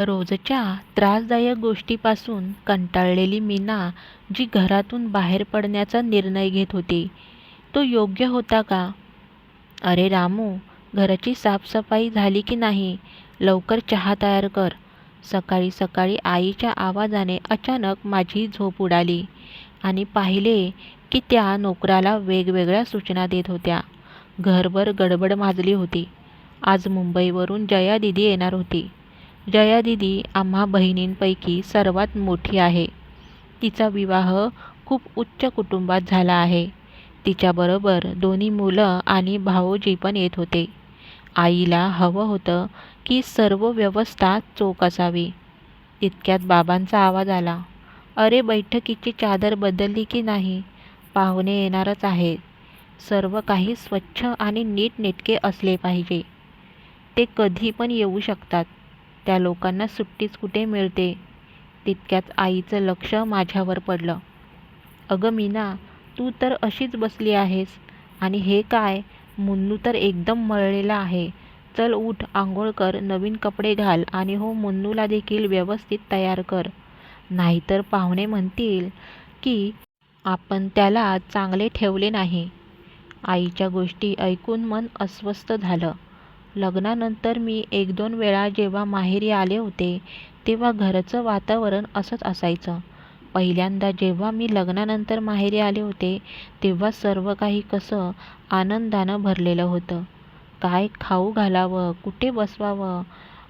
रोजच्या त्रासदायक गोष्टीपासून कंटाळलेली मीना जी घरातून बाहेर पडण्याचा निर्णय घेत होती तो योग्य होता का? अरे रामू घराची साफसफाई झाली की नाही? लवकर चहा तयार कर. सकाळी सकाळी आईच्या आवाजाने अचानक माझी झोप उडाली आणि पाहिले की त्या नोकराला वेगवेगळ्या सूचना देत होत्या. घरभर गडबड माजली होती. आज मुंबईवरून जया दिदी येणार होती. जया दिदी आम्हा बहिणींपैकी सर्वात मोठी आहे. तिचा विवाह खूप उच्च कुटुंबात झाला आहे. तिच्याबरोबर दोन्ही मुलं आणि भावोजी पण येत होते. आईला हवं होतं की सर्व व्यवस्था चोख असावी. तितक्यात बाबांचा आवाज आला. अरे बैठकीची चादर बदलली की नाही? पाहुणे येणारच आहेत. सर्व काही स्वच्छ आणि नीटनेटके असले पाहिजे. ते कधी पण येऊ शकतात. त्या लोकांना सुट्टीच कुठे मिळते? तितक्यात आईचं लक्ष माझ्यावर पडलं. अगं मीना तू तर अशीच बसली आहेस. आणि हे काय? मुन्नू तर एकदम मळलेला आहे. चल उठ आंघोळ कर नवीन कपडे घाल आणि हो मुन्नूला देखील व्यवस्थित तयार कर. नाहीतर पाहुणे म्हणतील की आपण त्याला चांगले ठेवले नाही. आईच्या गोष्टी ऐकून मन अस्वस्थ झालं. लग्नानंतर मी एक दोन वेळा जेव्हा माहेरी आले होते तेव्हा घरचं वातावरण असंच असायचं. पहिल्यांदा जेव्हा मी लग्नानंतर माहेरी आले होते तेव्हा सर्व काही कसं आनंदानं भरलेलं होतं. काय खाऊ घालावं कुठे बसवावं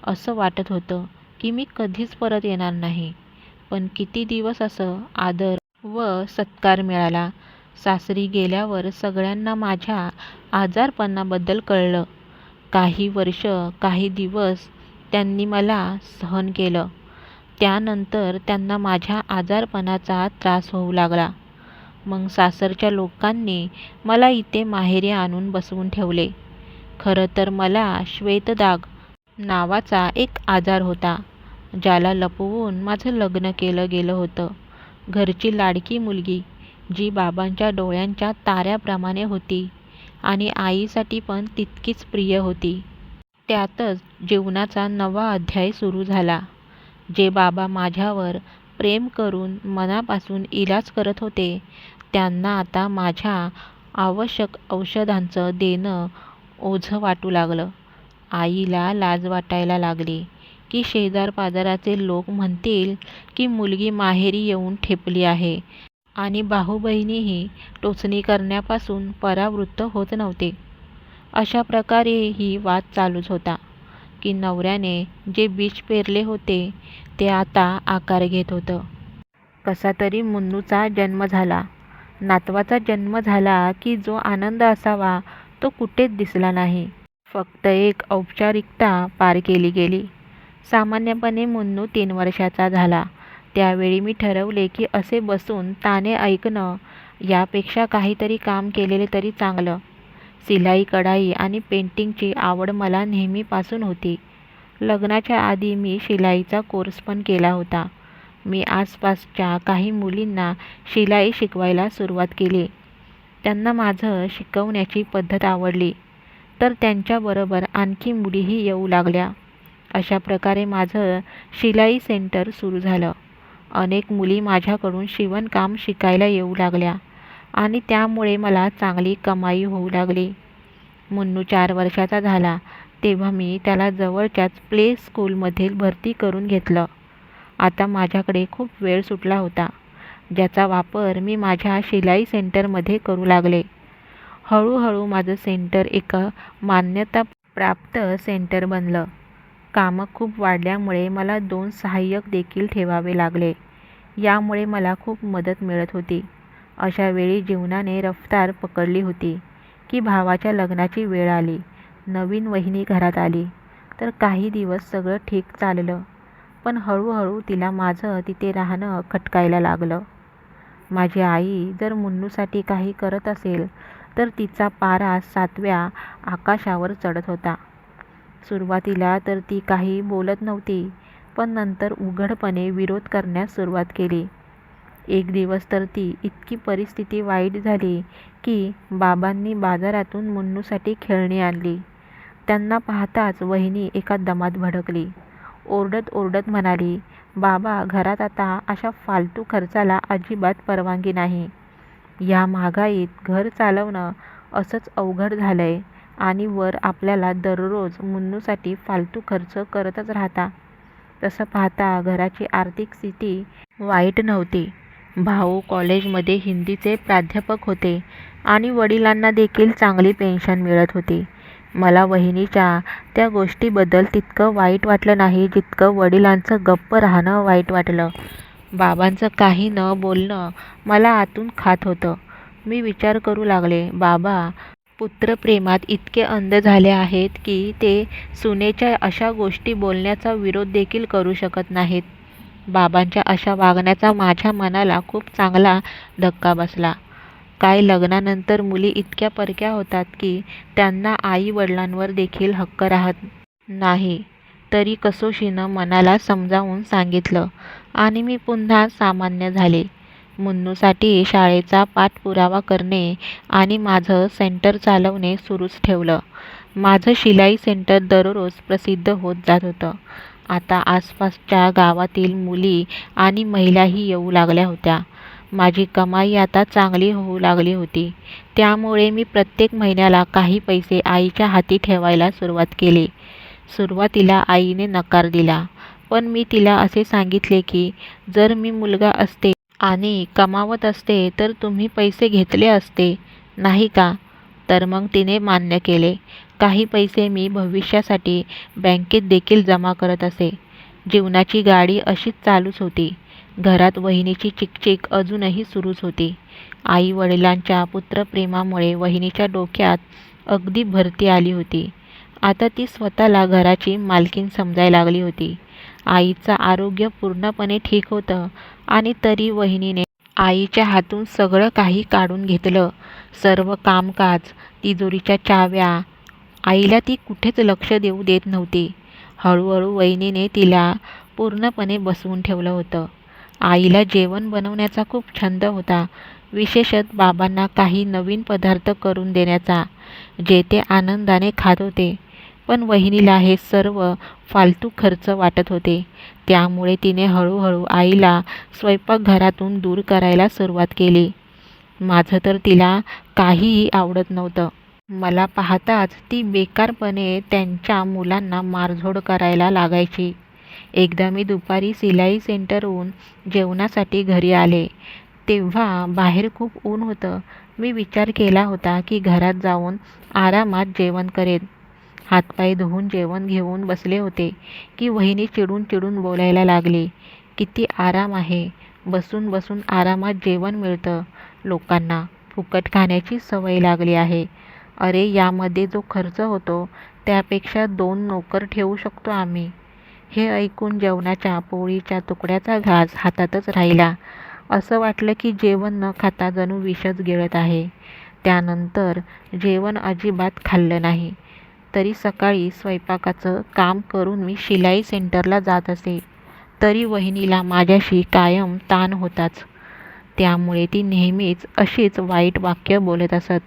असं वाटत होतं की मी कधीच परत येणार नाही. पण किती दिवस असं आदर व सत्कार मिळाला. सासरी गेल्यावर सगळ्यांना माझ्या आजारपणाबद्दल कळलं. काही वर्ष काही दिवस त्यांनी मला सहन केलं. त्यानंतर त्यांना माझ्या आजारपणाचा त्रास होऊ लागला. मग सासरच्या लोकांनी मला इथे माहेरी आणून बसवून ठेवले. खरं तर मला श्वेतदाग नावाचा एक आजार होता ज्याला लपवून माझं लग्न केलं गेलं होतं. घरची लाडकी मुलगी जी बाबांच्या डोळ्यांच्या ताऱ्याप्रमाणे होती आणि आईसाठी पण तितकीच प्रिय होती. त्यातच जीवनाचा नवा अध्याय सुरू झाला जे बाबा माझ्यावर प्रेम करून मनापासून इलाज करत होते. त्यांना आता माझ्या आवश्यक औषधांचं देणं ओझं वाटू लागलं. आईला लाज वाटायला लागली की शेजारपाजाराचे लोक म्हणतील की मुलगी माहेरी येऊन ठेपली आहे. आणि भाऊ-बहिणीही टोचणी करण्यापासून परावृत्त होत नव्हते. अशा प्रकारे ही वाद चालूच होता की नवऱ्याने जे बीज पेरले होते ते आता आकार घेत होतं. कसा तरी मुन्नूचा जन्म झाला. नातवाचा जन्म झाला की जो आनंद असावा तो कुठेच दिसला नाही. फक्त एक औपचारिकता पार केली गेली. सामान्यपणे मुन्नू तीन वर्षाचा झाला. त्यावेळी मी ठरवले की असे बसून ताणे ऐकणं यापेक्षा काहीतरी काम केलेले तरी चांगलं. शिलाई कढाई आणि पेंटिंगची आवड मला नेहमीपासून होती. लग्नाच्या आधी मी शिलाईचा कोर्स पण केला होता. मी आसपासच्या काही मुलींना शिलाई शिकवायला सुरुवात केली. त्यांना माझं शिकवण्याची पद्धत आवडली. तर त्यांच्याबरोबर आणखी मुलीही येऊ लागल्या. अशा प्रकारे माझं शिलाई सेंटर सुरू झालं. अनेक मुली माझ्याकडून शिवणकाम शिकायला येऊ लागल्या आणि त्यामुळे मला चांगली कमाई होऊ लागली. मुन्नू चार वर्षाचा झाला तेव्हा मी त्याला जवळच्याच प्ले स्कूलमध्ये भरती करून घेतलं. आता माझ्याकडे खूप वेळ सुटला होता ज्याचा वापर मी माझ्या शिलाई सेंटरमध्ये करू लागले. हळूहळू माझं सेंटर एक मान्यताप्राप्त सेंटर बनलं. कामं खूप वाढल्यामुळे मला दोन सहाय्यक देखील ठेवावे लागले. यामुळे मला खूप मदत मिळत होती. अशा वेळी जीवनाने रफ्तार पकडली होती की भावाच्या लग्नाची वेळ आली. नवीन वहिनी घरात आली. तर काही दिवस सगळं ठीक चाललं. पण हळूहळू तिला माझं तिथे राहणं खटकायला लागलं. माझी आई जर मुन्नूसाठी काही करत असेल तर तिचा पारा सातव्या आकाशावर चढत होता. सुरुवातीला तर ती काही बोलत नव्हती पण नंतर उघडपणे विरोध करण्यास सुरुवात केली. एक दिवस तर ती इतकी परिस्थिती वाईट झाली की बाबांनी बाजारातून मुन्नूसाठी खेळणी आणली. त्यांना पाहताच वहिनी एका दमात भडकली. ओरडत ओरडत म्हणाली बाबा घरात आता अशा फालतू खर्चाला अजिबात परवानगी नाही. या महागाईत घर चालवणं असंच अवघड झालंय. आणि वर आपल्याला दररोज मुन्नूसाठी फालतू खर्च करतच राहता. तसं पाहता घराची आर्थिक स्थिती वाईट नव्हती. भाऊ कॉलेजमध्ये हिंदीचे प्राध्यापक होते आणि वडिलांना देखील चांगली पेन्शन मिळत होती. मला वहिनीच्या त्या गोष्टीबद्दल तितकं वाईट वाटलं नाही जितकं वडिलांचं गप्प राहणं वाईट वाटलं. बाबांचं काही न बोलणं मला आतून खात होतं. मी विचार करू लागले बाबा पुत्रप्रेमात इतके अंध झाले आहेत की ते सुनेच्या अशा गोष्टी बोलण्याचा विरोध देखील करू शकत नाहीत. बाबांच्या अशा वागण्याचा माझ्या मनाला खूप चांगला धक्का बसला. काय लग्नानंतर मुली इतक्या परक्या होतात की त्यांना आई वडिलांवर देखील हक्क राहत नाही. तरी कसोशीनं मनाला समजावून सांगितलं. आणि मी पुन्हा सामान्य झाले. मुन्नूसाठी शाळेचा पाठपुरावा करणे आणि माझं सेंटर चालवणे सुरूच ठेवलं. माझं शिलाई सेंटर दररोज प्रसिद्ध होत जात होतं. आता आसपासच्या गावातील मुली आणि महिलाही येऊ लागल्या होत्या. माझी कमाई आता चांगली होऊ लागली होती. त्यामुळे मी प्रत्येक महिन्याला काही पैसे आईच्या हाती ठेवायला सुरुवात केली. सुरुवातीला आईने नकार दिला. पण मी तिला असे सांगितले की जर मी मुलगा असते आणि कमावत असते तर तुम्ही पैसे घेतले असते नाही का? तर मग तिने मान्य केले. काही पैसे मी भविष्यासाठी बँकेत देखील जमा करत असे. जीवनाची गाडी अशीच चालूच होती. घरात वहिनीची चिकचिक अजूनही सुरूच होती. आई वडिलांच्या पुत्रप्रेमामुळे वहिनीच्या डोक्यात अगदी भरती आली होती. आता ती स्वतःला घराची मालकीण समजायला लागली होती. आईचं आरोग्य पूर्णपणे ठीक होतं आणि तरी वहिनीने आईच्या हातून सगळं काही काढून घेतलं. सर्व कामकाज तिजोरीच्या चाव्या आईला ती कुठेच लक्ष देऊ देत नव्हती. हळूहळू वहिनीने तिला पूर्णपणे बसवून ठेवलं होतं. आईला जेवण बनवण्याचा खूप छंद होता. विशेषत बाबांना काही नवीन पदार्थ करून देण्याचा जे ते आनंदाने खात होते. पण वहिनीला हे सर्व फालतू खर्च वाटत होते. त्यामुळे तिने हळूहळू आईला स्वयंपाकघरातून दूर करायला सुरुवात केली. माझं तर तिला काहीही आवडत नव्हतं. मला पाहताच ती बेकारपणे त्यांच्या मुलांना मारझोड करायला लागायची. एकदा मी दुपारी सिलाई सेंटरहून जेवणासाठी घरी आले. तेव्हा बाहेर खूप ऊन होतं. मी विचार केला होता की घरात जाऊन आरामात जेवण करेन. हातपाय धुवून जेवण घेऊन बसले होते. की वहिनी चिडून चिडून बोलायला लागली किती आराम आहे. बसून बसून आरामात जेवण मिळतं. लोकांना फुकट खाण्याची सवय लागली आहे. अरे यामध्ये जो खर्च होतो त्यापेक्षा दोन नोकर ठेवू शकतो आम्ही हे ऐकून जेवणाच्या पोळीच्या तुकड्याचा घास हातातच राहिला. असं वाटलं की जेवण न खाता जणू विषच गिळत आहे. त्यानंतर जेवण अजिबात खाल्लं नाही. तरी सकाळी स्वयंपाकाचं काम करून मी शिलाई सेंटरला जात असे. तरी वहिनीला माझ्याशी कायम ताण होताच. त्यामुळे ती नेहमीच अशीच वाईट वाक्य बोलत असत.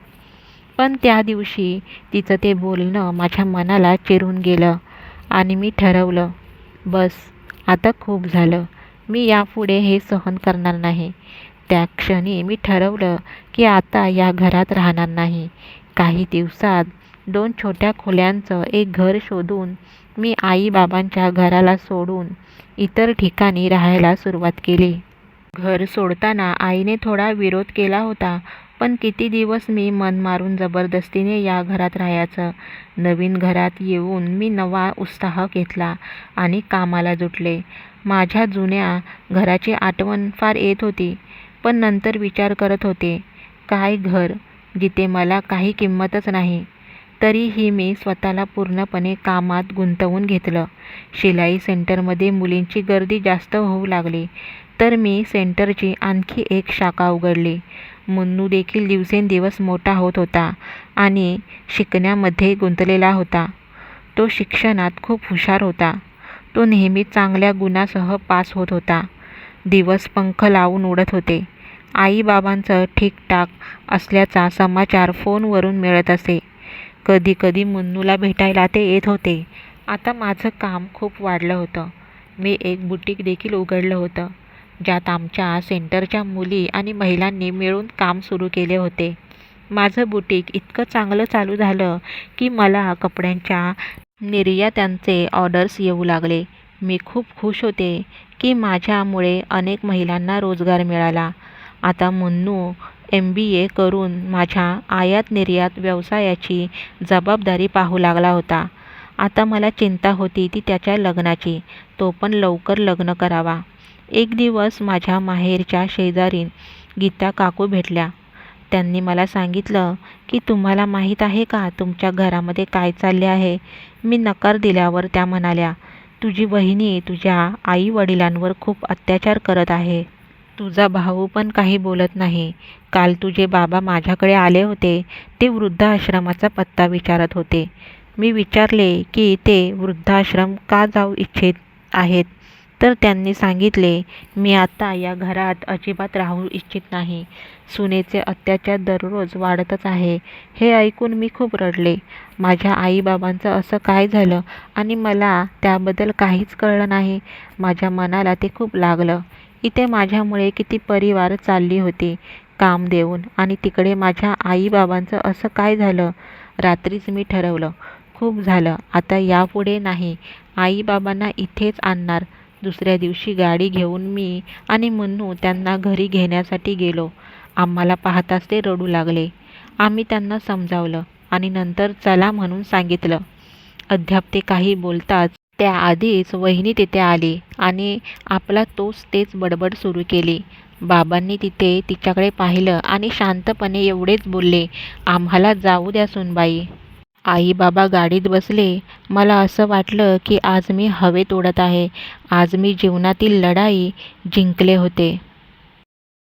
पण त्या दिवशी तिचं ते बोलणं माझ्या मनाला चिरून गेलं आणि मी ठरवलं बस आता खूप झालं. मी यापुढे हे सहन करणार नाही त्या क्षणी मी ठरवलं की आता या घरात राहणार नाही. काही दिवसात दोन छोट्या खोल्यांचं एक घर शोधून मी आईबाबांच्या घराला सोडून इतर ठिकाणी राहायला सुरुवात केली. घर सोडताना आईने थोडा विरोध केला होता पण किती दिवस मी मन मारून जबरदस्तीने या घरात राहायचं? नवीन घरात येऊन मी नवा उत्साह घेतला आणि कामाला जुटले. माझ्या जुन्या घराची आठवण फार येत होती पण नंतर विचार करत होते काय घर जिथे मला काही किंमतच नाही? तरीही मी स्वतःला पूर्णपणे कामात गुंतवून घेतलं. शिलाई सेंटरमध्ये मुलींची गर्दी जास्त होऊ लागली तर मी सेंटरची आणखी एक शाखा उघडली. मुन्नू देखील दिवसेंदिवस मोठा होत होता आणि शिकण्यामध्ये गुंतलेला होता. तो शिक्षणात खूप हुशार होता. तो नेहमी चांगल्या गुणासह पास होत होता. दिवस पंख लावून उडत होते. आईबाबांचं ठीकठाक असल्याचा समाचार फोनवरून मिळत असे. कधी कधी मुन्नूला भेटायला ते येत होते. आता माझं काम खूप वाढलं होतं. मी एक बुटीक देखील उघडलं होतं ज्यात आमच्या सेंटरच्या मुली आणि महिलांनी मिळून काम सुरू केले होते. माझं बुटीक इतकं चांगलं चालू झालं की मला कपड्यांच्या निर्यात्यांचे ऑर्डर्स येऊ लागले. मी खूप खुश होते की माझ्यामुळे अनेक महिलांना रोजगार मिळाला. आता मुन्नू एम बी ए करून माझ्या आयात निर्यात व्यवसायाची जबाबदारी पाहू लागला होता. आता मला चिंता होती ती त्याच्या लग्नाची. तो पण लवकर लग्न करावा. एक दिवस माझ्या माहेरच्या शेजारीन गीता काकू भेटल्या. त्यांनी मला सांगितलं की तुम्हाला माहीत आहे का तुमच्या घरामध्ये काय चालले आहे? मी नकार दिल्यावर त्या म्हणाल्या तुझी वहिनी तुझ्या आई वडिलांवर खूप अत्याचार करत आहे. तुझा भाऊ पण काही बोलत नाही. काल तुझे बाबा माझ्याकडे आले होते. ते वृद्धाश्रमाचा पत्ता विचारत होते. मी विचारले की ते वृद्धाश्रम का जाऊ इच्छित आहेत? तर त्यांनी सांगितले मी आता या घरात अजिबात राहू इच्छित नाही. सुनेचे अत्याचार दररोज वाढतच आहे. हे ऐकून मी खूप रडले. माझ्या आईबाबांचं असं काय झालं? आणि मला त्याबद्दल काहीच कळलं नाही. माझ्या मनाला ते खूप लागलं. इथे माझ्यामुळे किती परिवार चालली होती. काम देऊन आणि तिकडे माझ्या आईबाबांचं असं काय झालं? रात्रीच मी ठरवलं. खूप झालं. आता यापुढे नाही. आईबाबांना इथेच आणणार. दुसऱ्या दिवशी गाडी घेऊन मी आणि मन्नू त्यांना घरी घेण्यासाठी गेलो. आम्हाला पाहताच ते रडू लागले. आम्ही त्यांना समजावलं आणि नंतर चला म्हणून सांगितलं. अद्याप ते काही बोलताच त्याआधीच वहिनी तिथे आली आणि आपला तोच तेच बडबड सुरू केली. बाबांनी तिथे तिच्याकडे पाहिलं आणि शांतपणे एवढेच बोलले आम्हाला जाऊ द्या सुनबाई. आई बाबा गाडीत बसले. मला असं वाटलं की आज मी हवेत उडत आहे. आज मी जीवनातील लढाई जिंकले होते.